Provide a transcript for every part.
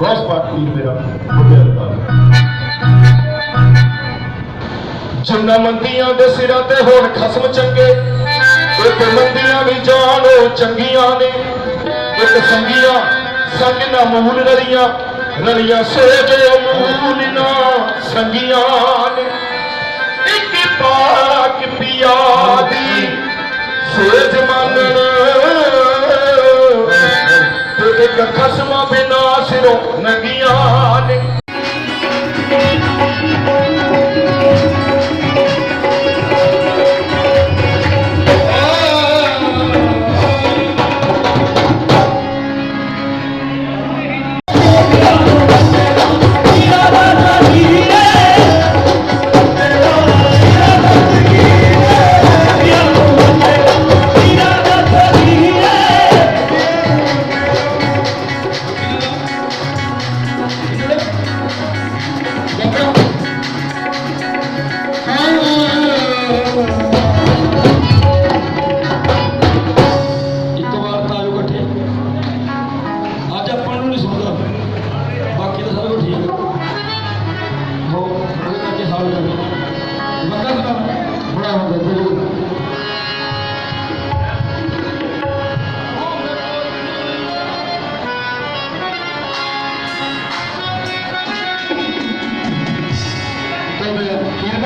ਗੌਸ ਪਾਕ ਪੀਰ ਮੇਰਾ ਬੁੱਢੇ ਅਰਦਾਸ ਜੰਨਾ ਮੰਦੀਆਂ ਦੇ ਸਿਰਾਂ ਤੇ ਹੋਰ ਖਸਮ ਚੰਗੇ, ਇੱਕ ਮੰਦੀਆਂ ਵੀ ਜਾਣੋ ਚੰਗੀਆਂ ਨੇ। ਇੱਕ ਸੰਗੀਆਂ ਸੰਗ ਨਾ ਮੂਲ ਰਲੀਆਂ ਰਲੀਆਂ ਸੋਜੇ ਮੂਲ ਨਾ ਸੰਗੀਆਂ ਨੇ। ਇੱਕ ਪਾਕ ਪਿਆਦੀ ਸੋਜ ਮੰਨਣ, ਤੇ ਇੱਕ ਖਸਮਾਂ ছিল নদিয়ালে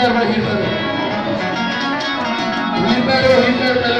Hitler, better, Hitler, Hitler,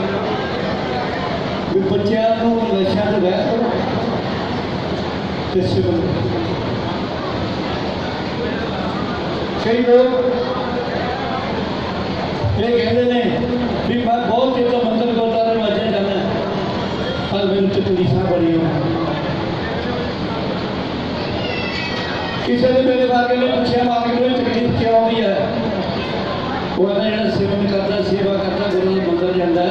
ਬੱਚਿਆਂ ਨੂੰ ਨਸ਼ਿਆਂ ਤੋਂ ਰਹਿ ਕਰੋ ਤੇ ਸਿਵਲ ਕਈ ਲੋਕ ਇਹ ਕਹਿੰਦੇ ਨੇ ਵੀ ਮੈਂ ਬਹੁਤ ਚਿਰ ਤੋਂ ਮੰਦਰ ਗੁਰਦੁਆਰੇ ਨੂੰ ਅਜੇ ਜਾਣਾ ਪਰ ਮੈਨੂੰ ਚ ਪੁਲਿਸਾਂ ਬੜੀ ਹੋ ਕਿਸੇ ਨੇ ਮੇਰੇ ਬਾਰੇ ਨੇ ਪੁੱਛਿਆ ਮਾਂ ਕਿ ਕੋਈ ਤਕਲੀਫ ਕਿਉਂ ਆਉਂਦੀ ਹੈ ਉਹ ਕਹਿੰਦਾ ਜਿਹੜਾ ਸੇਵਨ ਕਰਦਾ, ਸੇਵਾ ਕਰਦਾ, ਗੁਰੂ ਦੇ ਮੰਦਰ ਜਾਂਦਾ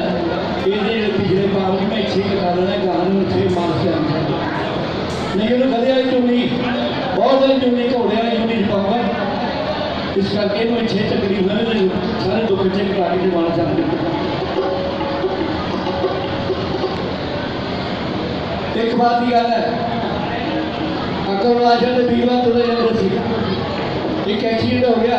ਇਹਦੇ ਪਿਛਲੇ ਪਾਪ ਨੂੰ ਮੈਂ ਇੱਥੇ ਹੀ ਕਟਾ ਦੇਣਾ ਨੂੰ ਇੱਥੇ ਮਾਰ ਕੇ ਆਉਂਦਾ ਨਹੀਂ, ਉਹਨੂੰ ਕਦੇ ਵਾਲੀ ਬਹੁਤ ਵਾਲੀ ਚੁੰਨੀ ਘੋੜੇ ਵਾਲੀ ਚੁੰਨੀ ਚ ਇਸ ਕਰਕੇ ਇਹਨੂੰ ਇੱਥੇ ਤਕਲੀਫ ਨਾ ਸਾਰੇ ਦੁੱਖ ਇੱਥੇ ਕਟਾ ਕੇ ਜਮਾਨਾ ਚਾਹੁੰਦੇ ਇੱਕ ਬਾਤ ਦੀ ਗੱਲ ਹੈ, ਅਕਬਰ ਬਾਦਸ਼ਾਹ ਦੇ ਵੀਰਵਾਰ ਤੁਰੇ ਜਾਂਦੇ ਸੀ। ਇੱਕ ਐਕਸੀਡੈਂਟ ਹੋ ਗਿਆ।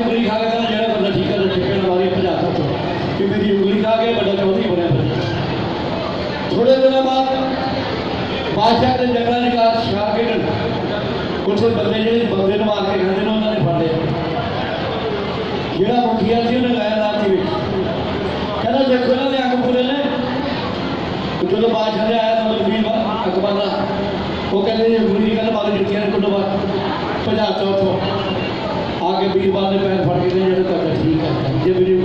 ਕੁਝ ਬੰਦੇ ਜਿਹੜੇ ਬੰਦੇ ਨੂੰ ਮਾਰ ਕੇ ਖਾਂਦੇ ਨੇ ਉਹਨਾਂ ਨੇ ਫੜ ਲਿਆ ਜਿਹੜਾ ਮੁਖੀਆ ਸੀ ਉਹਨੇ ਲਾਇਆ ਰਾਤ ਵਿੱਚ ਕਹਿੰਦਾ ਦੇਖੋ ਇਹਨਾਂ ਦੇ ਅੱਗ ਪੂਰੇ ਨੇ ਜਦੋਂ ਬਾਦਸ਼ਾਹ ਨੇ ਆਇਆ ਤਾਂ ਮਜਬੀ ਅਕਬਰ ਦਾ ਉਹ ਕਹਿੰਦੇ ਜੀ ਗੁਰੂ ਜੀ ਕਹਿੰਦਾ ਬਾਦ ਦਿੱਤੀਆਂ ਨੇ ਕੁੱਟਵਾ ਭਜਾ ਚੌਥੋਂ ਆਗੇ ਵੀਰਵਾਰ ਨੇ ਪੈਰ ਫੜ ਕੇ ਜਿਹੜੇ ਤੱਕ ਠੀਕ ਹੈ ਜੇ ਵੀਰ